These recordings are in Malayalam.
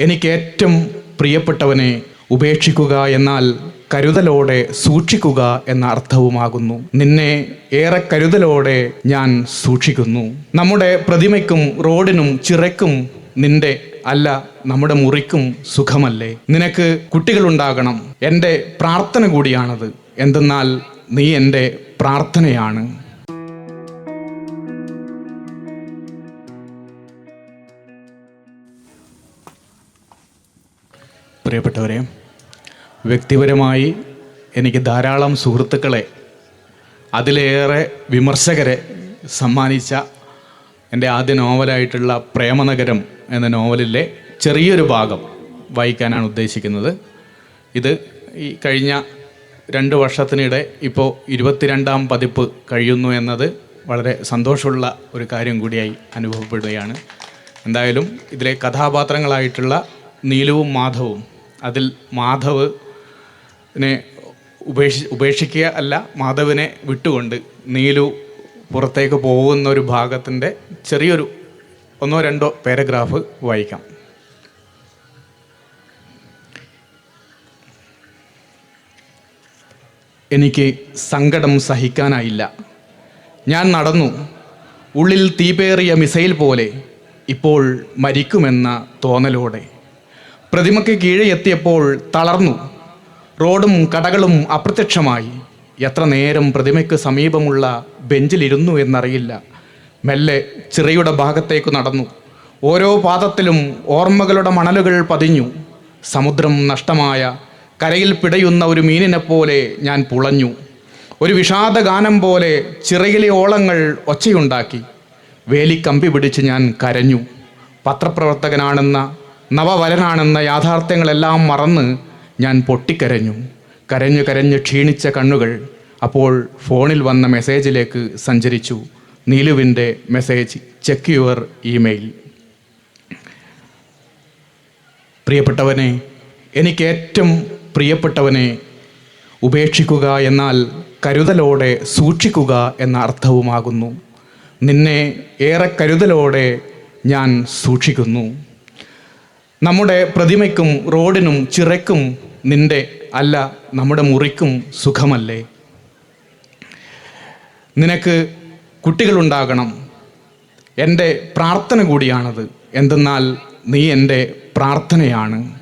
എനിക്ക് ഏറ്റവും പ്രിയപ്പെട്ടവനെ ഉപേക്ഷിക്കുക എന്നാൽ കരുതലോടെ സൂക്ഷിക്കുക എന്ന അർത്ഥവുമാകുന്നു. നിന്നെ ഏറെ കരുതലോടെ ഞാൻ സൂക്ഷിക്കുന്നു. നമ്മുടെ പ്രതിമയ്ക്കും റോഡിനും ചിറയ്ക്കും നിന്റെ അല്ല നമ്മുടെ മുറിക്കും സുഖമല്ലേ? നിനക്ക് കുട്ടികളുണ്ടാകണം. എന്റെ പ്രാർത്ഥന കൂടിയാണത്. എന്തെന്നാൽ നീ എന്റെ പ്രാർത്ഥനയാണ്. പ്രിയപ്പെട്ടവരെ വ്യക്തിപരമായി എനിക്ക് ധാരാളം സുഹൃത്തുക്കളെ അതിലേറെ വിമർശകരെ സമ്മാനിച്ച എന്റെ ആദ്യ നോവലായിട്ടുള്ള പ്രേമനഗരം എന്ന നോവലിലെ ചെറിയൊരു ഭാഗം വായിക്കാനാണ് ഉദ്ദേശിക്കുന്നത്. ഇത് ഈ കഴിഞ്ഞ രണ്ട് വർഷത്തിനിടെ ഇപ്പോൾ ഇരുപത്തിരണ്ടാം പതിപ്പ് കഴിയുന്നു എന്നത് വളരെ സന്തോഷമുള്ള ഒരു കാര്യം കൂടിയായി അനുഭവപ്പെടുകയാണ്. എന്തായാലും ഇതിലെ കഥാപാത്രങ്ങളായിട്ടുള്ള നീലുവും മാധവും അതിൽ മാധവ് നെ ഉപേക്ഷി ഉപേക്ഷിക്കുക അല്ല മാധവിനെ വിട്ടുകൊണ്ട് നീലു പുറത്തേക്ക് പോകുന്ന ഒരു ഭാഗത്തിന്റെ ചെറിയൊരു ഒന്നോ രണ്ടോ പാരഗ്രാഫ് വായിക്കാം. എനിക്ക് സങ്കടം സഹിക്കാനായില്ല. ഞാൻ നടന്നു. ഉള്ളിൽ തീപേറിയ മിസൈൽ പോലെ ഇപ്പോൾ മരിക്കുമെന്ന തോന്നലോടെ. പ്രതിമയ്ക്ക് കീഴെ എത്തിയപ്പോൾ തളർന്നു. റോഡും കടകളും അപ്രത്യക്ഷമായി. എത്ര നേരം പ്രതിമയ്ക്ക് സമീപമുള്ള ബെഞ്ചിലിരുന്നു എന്നറിയില്ല. മെല്ലെ ചിറയുടെ ഭാഗത്തേക്ക് നടന്നു. ഓരോ പാദത്തിലും ഓർമ്മകളുടെ മണലുകൾ പതിഞ്ഞു. സമുദ്രം നഷ്ടമായ കരയിൽ പിടയുന്ന ഒരു മീനിനെ പോലെ ഞാൻ പുളഞ്ഞു. ഒരു വിഷാദ ഗാനം പോലെ ചിറയിലെ ഓളങ്ങൾ ഒച്ചയുണ്ടാക്കി. വേലിക്കമ്പി പിടിച്ച് ഞാൻ കരഞ്ഞു. പത്രപ്രവർത്തകനാണെന്ന നവവരനാണെന്ന യാഥാർത്ഥ്യങ്ങളെല്ലാം മറന്ന് ഞാൻ പൊട്ടിക്കരഞ്ഞു. കരഞ്ഞു കരഞ്ഞു ക്ഷീണിച്ച കണ്ണുകൾ അപ്പോൾ ഫോണിൽ വന്ന മെസ്സേജിലേക്ക് സഞ്ചരിച്ചു. നീലുവിന്റെ മെസ്സേജ് ചെക്ക് യുവർ ഇമെയിൽ പ്രിയപ്പെട്ടവനെ എനിക്ക് ഏറ്റവും പ്രിയപ്പെട്ടവനെ ഉപേക്ഷിക്കുക എന്നാൽ കരുതലോടെ സൂക്ഷിക്കുക എന്ന അർത്ഥവുമാകുന്നു. നിന്നെ ഏറെ കരുതലോടെ ഞാൻ സൂക്ഷിക്കുന്നു. നമ്മുടെ പ്രതിമയ്ക്കും റോഡിനും ചിറയ്ക്കും നിന്റെ അല്ല നമ്മുടെ മുറിക്കും സുഖമല്ലേ? നിനക്ക് കുട്ടികളുണ്ടാകണം. എന്റെ പ്രാർത്ഥന കൂടിയാണത്. എന്തെന്നാൽ നീ എന്റെ പ്രാർത്ഥനയാണ്.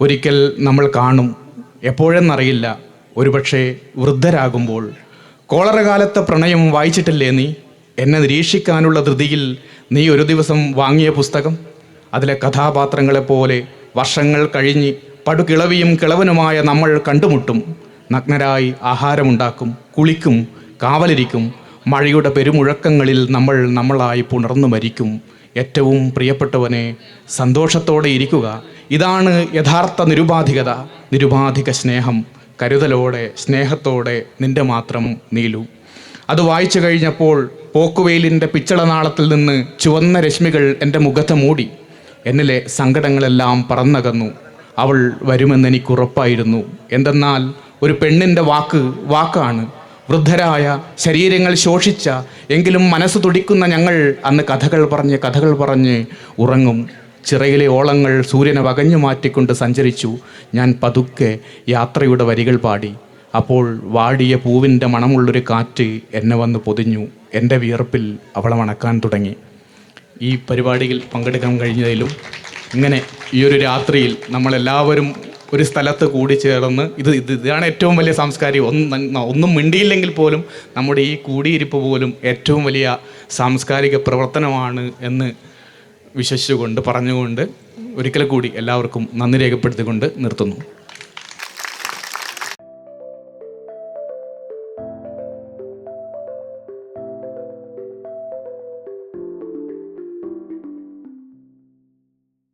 ഒരിക്കൽ നമ്മൾ കാണും. എപ്പോഴെന്നറിയില്ല. ഒരുപക്ഷെ വൃദ്ധരാകുമ്പോൾ. കോളറകാലത്തെ പ്രണയം വായിച്ചിട്ടില്ലേ നീ? എന്നെ നിരീക്ഷിക്കാനുള്ള ധൃതിയിൽ നീ ഒരു ദിവസം വാങ്ങിയ പുസ്തകം? അതിലെ കഥാപാത്രങ്ങളെപ്പോലെ വർഷങ്ങൾ കഴിഞ്ഞ് പടുകിളവിയും കിളവനുമായ നമ്മൾ കണ്ടുമുട്ടും. നഗ്നരായി ആഹാരമുണ്ടാക്കും കുളിക്കും കാവലിരിക്കും. മഴയുടെ പെരുമുഴക്കങ്ങളിൽ നമ്മൾ നമ്മളായി പുണർന്നു മരിക്കും. ഏറ്റവും പ്രിയപ്പെട്ടവനെ സന്തോഷത്തോടെ ഇരിക്കുക. ഇതാണ് യഥാർത്ഥ നിരുപാധികത നിരുപാധിക സ്നേഹം. കരുതലോടെ സ്നേഹത്തോടെ നിന്റെ മാത്രം നീലു. അത് വായിച്ചു കഴിഞ്ഞപ്പോൾ പോക്കുവെയിലിന്റെ പിച്ചളനാളത്തിൽ നിന്ന് ചുവന്ന രശ്മികൾ എന്റെ മുഖത്ത് മൂടി. എന്നിലെ സങ്കടങ്ങളെല്ലാം പറന്നകന്നു. അവൾ വരുമെന്ന് എനിക്ക് ഉറപ്പായിരുന്നു. എന്തെന്നാൽ ഒരു പെണ്ണിന്റെ വാക്ക് വാക്കാണ്. വൃദ്ധരായ ശരീരങ്ങൾ ശോഷിച്ച എങ്കിലും മനസ്സ് തുടിക്കുന്ന ഞങ്ങൾ അന്ന് കഥകൾ പറഞ്ഞ് കഥകൾ പറഞ്ഞ് ഉറങ്ങും. ചിറയിലെ ഓളങ്ങൾ സൂര്യനെ വകഞ്ഞു മാറ്റിക്കൊണ്ട് സഞ്ചരിച്ചു. ഞാൻ പതുക്കെ യാത്രയുടെ വരികൾ പാടി. അപ്പോൾ വാടിയ പൂവിന്റെ മണമുള്ളൊരു കാറ്റ് എന്നെ വന്ന് പൊതിഞ്ഞു. എന്റെ വിയർപ്പിൽ അവളെ മണക്കാൻ തുടങ്ങി. ഈ പരിപാടിയിൽ പങ്കെടുക്കാൻ കഴിഞ്ഞതിലും ഇങ്ങനെ ഈ ഒരു രാത്രിയിൽ നമ്മളെല്ലാവരും ഒരു സ്ഥലത്ത് കൂടിച്ചേർന്ന് ഇത് ഇത് ഇതാണ് ഏറ്റവും വലിയ സാംസ്കാരിക ഒന്നും ഒന്നും മിണ്ടിയില്ലെങ്കിൽ പോലും നമ്മുടെ ഈ കൂടിയിരിപ്പ് പോലും ഏറ്റവും വലിയ സാംസ്കാരിക പ്രവർത്തനമാണ് എന്ന് വിശ്വസിച്ചുകൊണ്ട് പറഞ്ഞുകൊണ്ട് ഒരിക്കൽ കൂടി എല്ലാവർക്കും നന്ദി രേഖപ്പെടുത്തിക്കൊണ്ട് നിർത്തുന്നു.